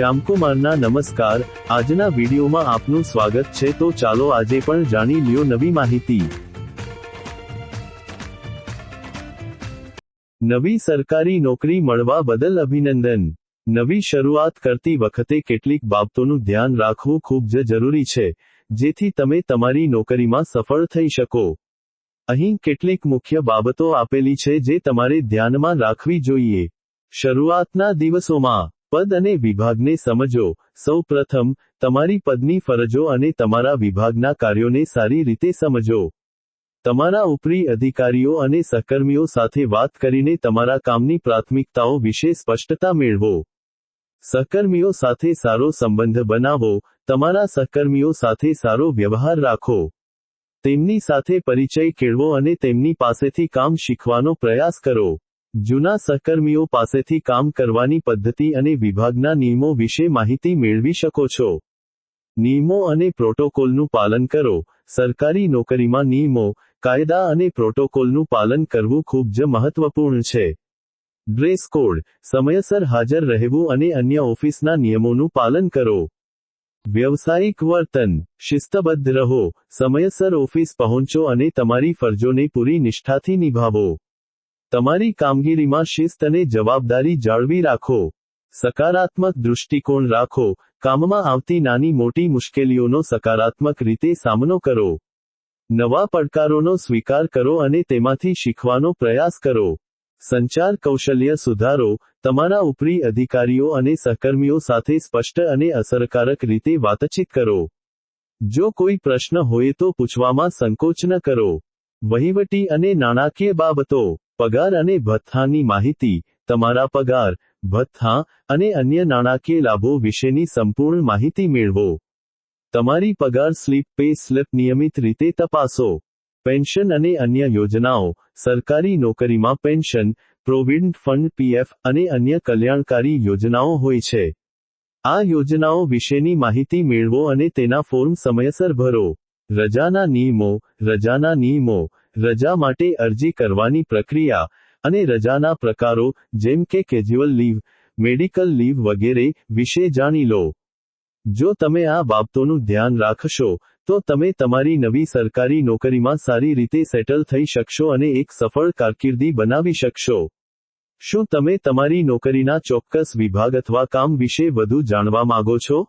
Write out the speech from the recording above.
શ્યામકુમારના નમસ્કાર. આજના વિડીયોમાં આપનું સ્વાગત છે. તો ચાલો આજે પણ જાણી લ્યો નવી માહિતી. નવી સરકારી નોકરી મળવા બદલ અભિનંદન. નવી શરૂઆત કરતી વખતે કેટલીક બાબતોનું ધ્યાન રાખવું ખૂબ જ જરૂરી છે, જેથી તમે તમારી નોકરીમાં સફળ થઈ શકો. અહીં કેટલીક મુખ્ય બાબતો આપેલી છે જે તમારે ધ્યાનમાં રાખવી જોઈએ. શરૂઆતના દિવસોમાં પદ અને વિભાગને સમજો. સૌ પ્રથમ તમારી પદની ફરજો અને તમારા વિભાગના કાર્યોને સારી રીતે સમજો. તમારા ઉપરી અધિકારીઓ અને સહકર્મીઓ સાથે વાત કરીને તમારા કામની પ્રાથમિકતાઓ વિશે સ્પષ્ટતા મેળવો. સહકર્મીઓ સાથે સારો સંબંધ બનાવો. તમારા સહકર્મીઓ સાથે સારો વ્યવહાર રાખો. તેમની સાથે પરિચય કેળવો અને તેમની પાસેથી કામ શીખવાનો પ્રયાસ કરો. જૂના સહકર્મીઓ પાસેથી કામ કરવાની પદ્ધતિ અને વિભાગના નિયમો વિશે માહિતી મેળવી શકો છો. નિયમો અને પ્રોટોકોલનું પાલન કરો. સરકારી નોકરીમાં નિયમો, કાયદા અને પ્રોટોકોલનું પાલન કરવું ખૂબ જ મહત્વપૂર્ણ છે. ડ્રેસ કોડ, સમયસર હાજર રહેવું અને અન્ય ઓફિસના નિયમોનું પાલન કરો. વ્યવસાયિક વર્તન, શિસ્તબદ્ધ રહો. સમયસર ઓફિસ પહોંચો અને તમારી ફરજોને પૂરી નિષ્ઠાથી નિભાવો. તમારી કામગીરીમાં શિસ્ત અને જવાબદારી જાળવી રાખો. સકારાત્મક દૃષ્ટિકોણ રાખો. કામમાં આવતી નાની મોટી મુશ્કેલીઓનો સકારાત્મક રીતે સામનો કરો. નવા પડકારોનો સ્વીકાર કરો અને તેમાંથી શીખવાનો પ્રયાસ કરો. સંચાર કૌશલ્ય સુધારો. તમારા ઉપરી અધિકારીઓ અને સહકર્મીઓ સાથે સ્પષ્ટ અને અસરકારક રીતે વાતચીત કરો. જો કોઈ પ્રશ્ન હોય તો પૂછવામાં સંકોચ ન કરો. વહીવટી અને નાણાકીય બાબતો. પગાર અને ભથ્થાની માહિતી, તમારા પગાર, ભથ્થા અને અન્ય નાણાકીય લાભો વિશેની સંપૂર્ણ માહિતી મેળવો. તમારી પગાર સ્લીપ પે સ્લીપ નિયમિત રીતે તપાસો. પેન્શન અને અન્ય યોજનાઓ, સરકારી નોકરીમાં પેન્શન, પ્રોવિડન્ટ ફંડ પીએફ અને અન્ય કલ્યાણકારી યોજનાઓ હોય છે. આ યોજનાઓ વિશેની માહિતી મેળવો અને તેના ફોર્મ સમયસર ભરો. રજાના નિયમો રજાના નિયમો રજા માટે અરજી કરવાની પ્રક્રિયા અને રજાના પ્રકારો, જેમ કે કેજ્યુઅલ લીવ મેડિકલ લીવ વગેરે વિશે જાણી લો. જો તમે આ બાબતોનું ધ્યાન રાખશો, તો તમે તમારી નવી સરકારી નોકરીમાં સારી રીતે સેટલ થઈ શકશો અને એક સફળ કારકિર્દી બનાવી શકશો. શું તમે તમારી નોકરીના ચોક્કસ વિભાગ અથવા કામ વિશે વધુ જાણવા માંગો છો?